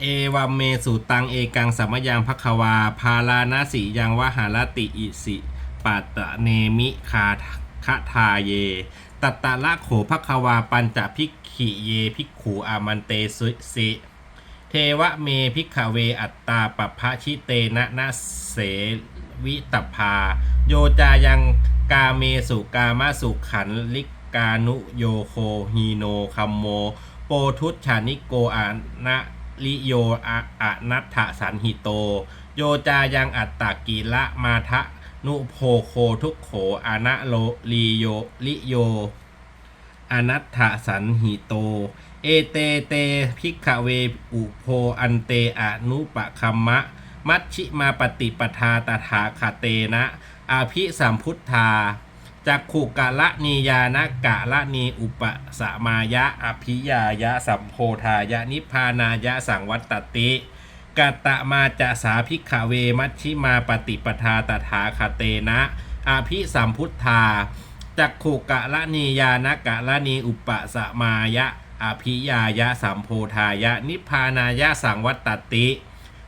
เอวามเมสุตังเอกังสัมยังภควา พาลานาสียังวหารติอิสิปัตตเนมิคาคทาเย ตัตตะละโขภควาปัญจภิกขิเยภิกขูอามันเตสุสิเทวะเมพิกขเวอัตตาปภะชิเตนะนะเสวิตภา โยจายังกาเมสุกามาสุขันลิกานุโยโคฮีโนคัมโม โปทุชชานิโกอานะ ลิโยอะอะนัตถสันหิโต โยจายังอัตตากิละมาทะนุโพโคทุกโขอนะโลลีโยลิโยอนัตถสันหิโต เอเตเตพิกขเวอุโพอันเตอนุปะคัมมะ มัชชิมาปฏิปทาตถาคเตนะอาภิสัมพุทธา จักขุกะละนียานกะละนีอุปสมายะอภิยายะสัมโพธายะนิพานายะสังวัตตติกตตะมาจะสาภิกขเวมัชชิมาปฏิปทาตถาคเตนะอภิสัมพุทธาจักขุกะละนียานกะละนีอุปสมายะอภิยายะสัมโพธายะนิพานายะสังวัตติ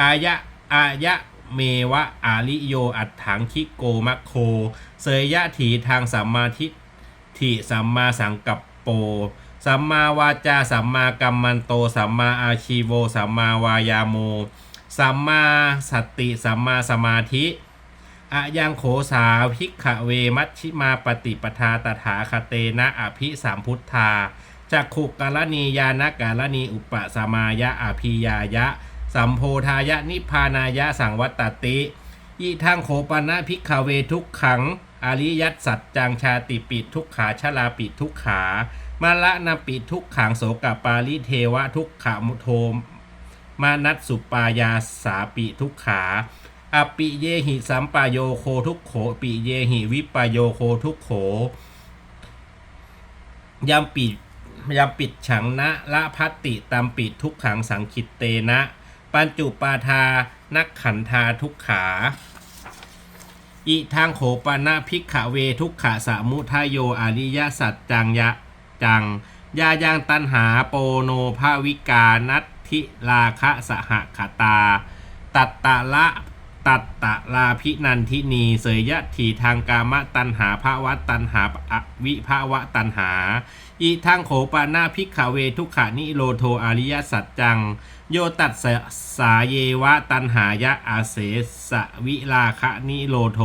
อายะอายะ เมวะอาลิโยอัตถังคิโกมัคโค เสยยะถีทางสัมมาทิฏฐิสัมมาสังกัปโป สัมมาวาจาสัมมากัมมันโต สัมมาอาชีโว สัมมาวายาโม สัมมาสติ สัมมาสมาธิอะยังโขสาภิกขเวมัชชิมาปฏิปทาตถาคเตนะอภิสามพุทธาจักขุกาลนียานกาลนีอุปสมายะอภิยายะ สัมโพธายะนิพานายะสังวัตติอีทางโขปนะภิกขเวทุกขัง อริยัตสัจจังชาติปิดทุกขาชลาปิดทุกขามาละนาปิดทุกขังโสกปาลิเทวะทุกขามุโทมานัตสุปายาสาปิทุกขาอปิเยหิสัมปายโยโคทุกโขปิเยหิวิปายโยโคทุกโขยามปิดยามปิดฉังนะละพัตติตามปิดทุกขังสังคิตเตนะ ปัญจุปาทานักขันธาทุกขา อิทางโขปนะพิกขเวทุกขะสมุทายโยอริยสัจจังยะจังยายังตันหาโปโนภาวิกานัตทิราคะสหขตา ตัตตะละตัตตะลาพินันทินีเสยยะถีทางกามตันหาภาวะตันหาวิภาวะตันหา อีทางโขปานาพิกขเวทุกขานิโรโทอริยสัจจัง โยตัดสสาเยวะตันหายะอาเสสวิลาคะนิโรโท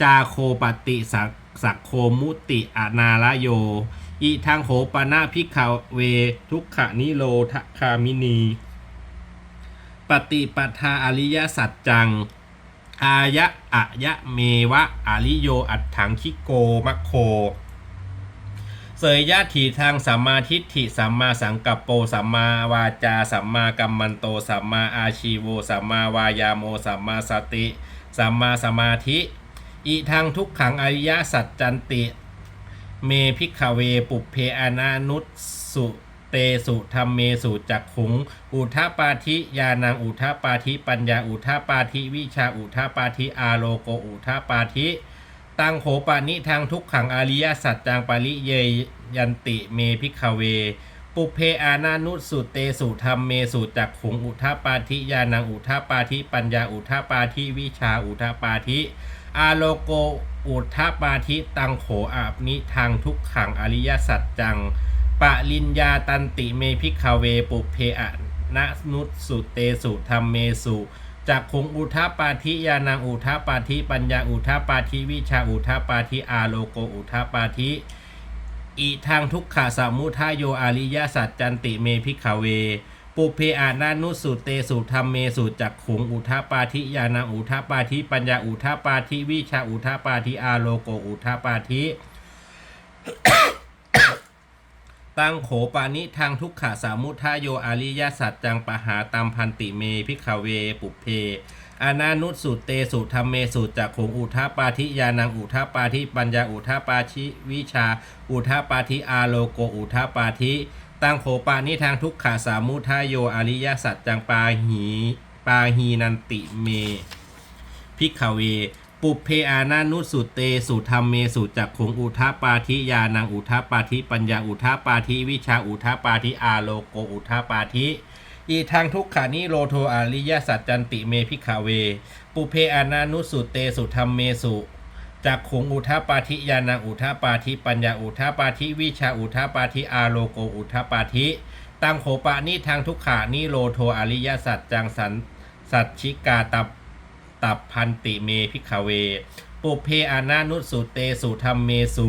จาโคปติสักสักโคมุติอนาลโยอีทางโหปนาพิกขเวทุกขนิโรธคามินี ปฏิปทาอริยสัจจัง อายะอะยะเมวะอริโยอัตถังคิโกมัคโค เสยยะถีทางสัมมาทิฏฐิสัมมาสังกัปโปสัมมาวาจาสัมมากัมมันโตสัมมาอาชีโวสัมมาวายาโมสัมมาสติสัมมาสมาธิอีทางทุกขังอริยสัจจันติ เมพิกขเวปุเพอานานุตสุเตสุธรรมเมสุจักขุง อุทาปาธิยานังอุทาปาธิปัญญาอุทาปาธิวิชาอุทาปาธิอาโลโกอุทาปาธิ ตังโหปานิทางทุกขังอริยสัจจังปาริเยยันติเมพิกเว ปุเพอานานุสุเตสุธรรมเมสุจักขุงอุทาปาธิยานังอุทาปาธิปัญญาอุทาปาธิวิชาอุทาปาธิอาโลโกอุทธปาทิตังโขอาบนิทางทุกขังอริยสัจจังปะลินยาตันติเมพิกเว ปุเพอะนะนุสุเตสุธรรมเมสุ จากคงอุทธปาทิยานังอุทธปาทิปัญญาอุทธปาทิวิชาอุทธปาทิอาโลโกอุทธปาทิอีทางทุกขะสามุทายโยอริยสัจจันติเมพิกขเวปุเพอานานุสุเตสุธรรมเมสุจักขุงอุทาปาธิยานาอุทาปาธิปัญญาอุทาปาธิวิชาอุทาปาธิอาโลโกอุทาปาธิ ตังโขปานิทางทุกขะสามุทายโยอริยสัจจังปหาตัมพันติเมพิกขเวปุเพอานานุสุเตสุธรรมเมสุจักขงอุทาปาธิยานังอุทาปาธิปัญญาอุทาปาธิวิชา อุทาปาธิอาโลโกอุทาปาธิตังโขปานิทางทุกขาสามุทายโยอริยสัจจังปาหีปาหีนันติเมพิกขเว ปุเพอานานุสุเตสุธรรมเมสุจักขงอุทาปาธิยานังอุทาปาธิปัญญาอุทาปาธิวิชาอุทาปาธิอาโลโกอุทาปาธิอีทางทุกขานิโรโทอาริยสัจจันติเมพิขาเว ปุเพอานานุสุเตสุธรรมเมสุจากขงอุทาปาธิยานังอุทาปาธิปัญญาอุทาปาธิวิชาอุทาปาธิอาโลโกอุทาปาธิตังโขปะนิทางทุกขานิโรโทอาริยสัจจังสันสัจชิกาตับ ตับพันติเมพิขาเว ปุเพอานานุสุเตสุธรรมเมสุ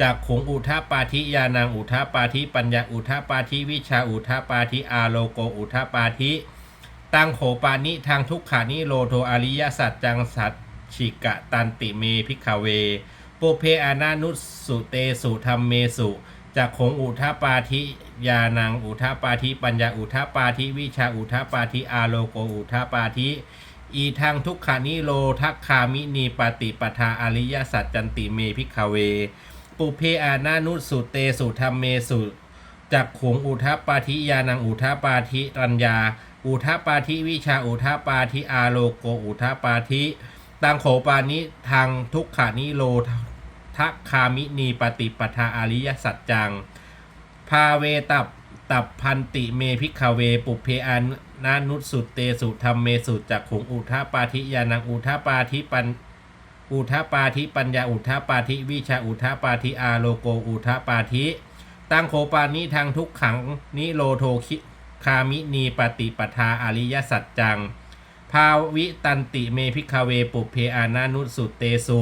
จากขงอุทาปาธิยานังอุทาปาธิปัญญาอุทาปาธิวิชาอุทาปาธิอาโลโกอุทาปาธิตังโขปานิทางทุกขานิโรโทอริยสัจจังสัจฉิกะตันติเมพิกขเวปุเพอานานุสุเตสุธรรมเมสุจากขงอุทาปาธิยานังอุทาปาธิปัญญาอุทาปาธิวิชาอุทาปาธิอาโลโกอุทาปาธิ อีทางทุกขานิโรทักคามินีปฏิปทาอริยสัจจันติเมพิกขเว ปุเพอานานุสุเตสุธรรมเมสุจักขงอุทปาธิยานังอุทปาธิรัญญา อุทปาธิวิชาอุทปาธิอาโลโกอุทปาธิตังโขปานิทางทุกขานิโรทักคามินีปฏิปทาอริยสัจจัง พาเวตับตับพันติเมพิกขเวปุเพอา นานุสุเตสุธรรมเมสุจักขุงอุทาปาธิยานังอุทาปาธิปันอุทาปาธิปัญญาอุทาปาธิวิชาอุทาปาธิอาโลโกอุทาปาธิตั้งโคปานิทางทุกขังนิโรโทคิคามินีปฏิปทาอริยสัจจัง ภาวิตันติเมพิกเวปุเพอานานุสุเตสุ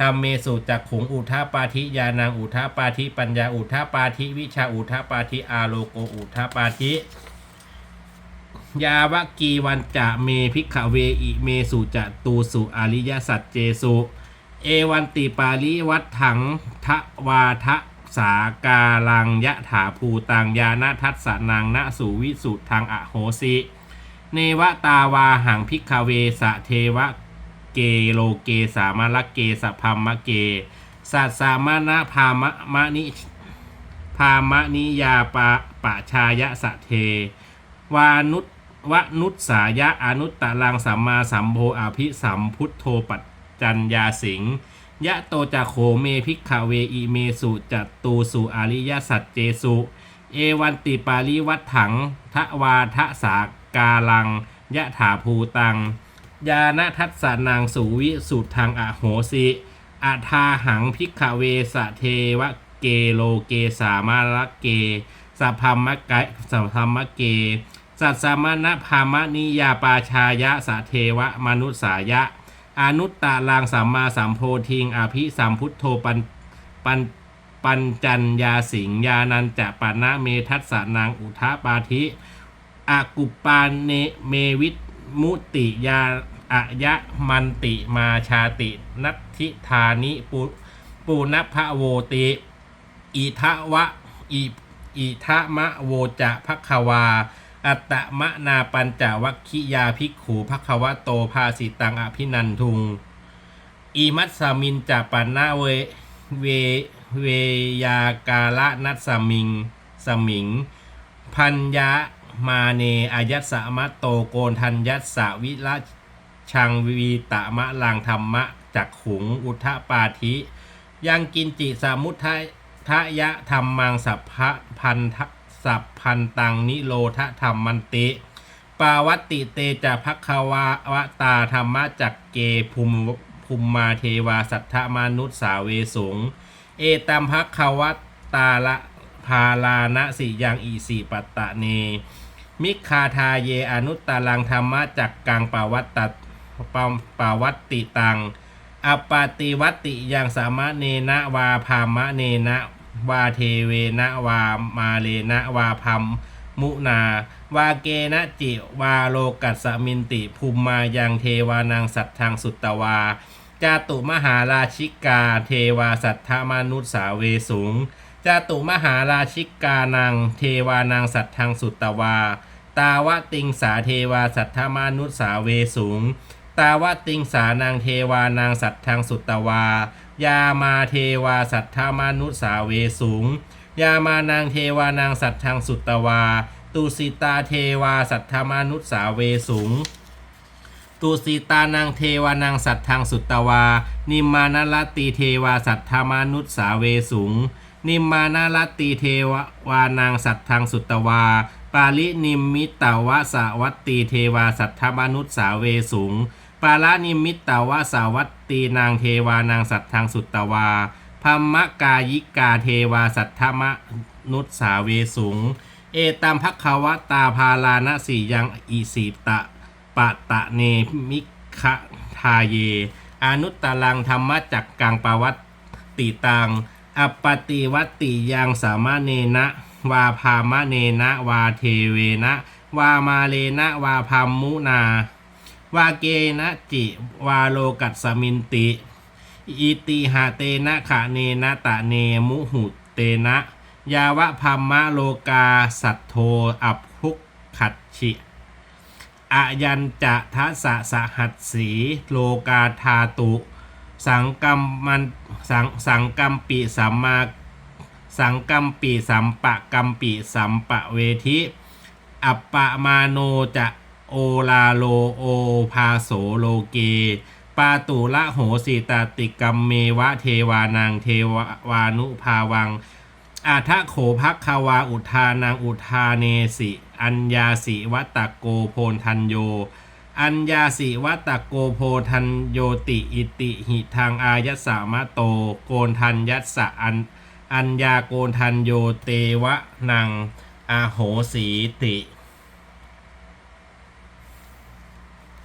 ธรรมเมสุจักขุงอุทาปาธิยานังอุทาปาธิปัญญาอุทาปาธิวิชาอุทาปาธิอาโลโกอุทาปาธิ ยาวกีวันจะเมพิกขเวอิเมสุจะตูสุอริยสัจเจสุ เอวันติปาลิวัตถังทวาทะสากาลังยะถาภูตังยานาทัสสนังนะสุวิสุทางอโหสิ เนวตาวาหังพิกขเวสะเทวะเกโลเกสามะละเกสะพัมมะเกสัสสามะนะพามะมะนิพามะนิยาปะปะชายะสะเท วานุต วนุสายะอนุตตรังสัมมาสัมโพอภิสัมพุทโธปัจจัญญาสิงยะโตจะโขเมพิกขเวอีเมสุจัตตูสุอริยสัจเจสุ เอวันติปาลิวัตถังทะวาทะสากาลัง ยะถาภูตัง ยาณทัสสนางสุวิสุทางอโหสิอาทาหังพิกขเวสะเทวะเกโลเกสามาลเกสัพพมะไกสัพพมะเก สัตสมณพามนิยาปาชายะสะเทวะมนุษสายะ อนุตตาลังสัมมาสัมโพธิงอภิสัมพุทโธปันปันปัญจัญญาสิงญานันจะปานะเมทัสสนางอุทาปาธิอากุปปานเนเมวิตมุติยาอะยะมันติมาชาติ นัตทิธานิปุปูนภะโวติอิทะวะอิอิทะมะโวจะภควา อัตตมะนาปัญจวัคคิยาภิกขูภควะโตภาสิตังอภินันทุงอีมัตสมินจะปันนาเวเวเวยากาละนัสมิง สมิง พัญญะมาเนอายัสสะมะโตโกนทัญยัสสะวิละชังวีตะมะลังธรรมะจักขุงอุทะปาธิ ยังกินจิสามุทะทะยะธรรมังสัพพะพันทะ สัพพันตังนิโรธธรรมมันติ ปาวัตติเตจะพักวาวตาธรรมจักเกภูมิภูมิมาเทวาสัทธมนุษสาเวสุง เอตัมพักวตาละพาลานะสิยังอีสีปัตตะเน มิคาทาเยอนุตตลังธรรมจักกังปาวัตตปาปาวัตติตังอปาติวัตติยังสามะเนนะวาพามะเนนะ วาเทเวนะวามาเลนะวาพัมมุนา วาเกนะจิวาโลกัสมินติ ภูมมายังเทวานังสัตทังสุตตวา จาตุมหาราชิกา เทวาสัทธมนุษสาเวสุงจาตุมหาราชิกานัง เทวานังสัตทังสุตตวา ตาวะติงสาเทวาสัทธมนุษสาเวสุงตาวะติงสานางเทวานางสัตทังสุตตวา ยามาเทวาสัทธามานุสาเวสุงยามานางเทวานางสัตทังสุตตวา ตุสิตาเทวาสัทธามานุสาเวสุงตุสีตานางเทวานางสัตทังสุตตวา นิมานลตีเทวาสัทธามานุสสาเวสุงนิมานารตีเทวานางสัตทังสุตวา ปาลินิมมิตตวะสาวัตตีเทวาสัทธามนุษสาเวสุงปาลานิมิตตาวะสาวัต ตีนางเทวานางสัตทังสุตตวาพมกายิกาเทวาสัทธมนุษสาเวสุง เอตัมภควตาพาลานะสียังอิสิตะปะตะเนมิคะทาเย อนุตตรังธรรมจักกังปวัตติตังอปติวัตติยังสามะเนนะวาพามะเนนะวาเทเวนะ วามาเลนะวาพัมมุนา วาเกนะจิวาโลกัสมินติ อิติหาเตนะขะเนนะตะเนมุหุเตนะ ยาวะพัมมะโลกาสัทโทอัพพุกขัดฉิอายันจะทัสสะสหัสสีโลกาธาตุ สังกัมมันสังสังกัมปิสัมมาสังกัมปิสัมปะกัมปิสัมปะเวทิ อัปปะมาโนจะ โอลาโลโอภาโสโลเก ปาตุละโหสิตาติกัมเมวะเทวานางเทวานุภาวัง อาทะโขภักขวาอุทานังอุทาเนสิ อัญญาสิวัตโกโพนทันโย อัญญาสิวัตโกโพทันโยติอิติหิทางอายัสามะโต โกนทันยัสสะอันอัญญาโกนทันโยเตวะนังอาโหสีติ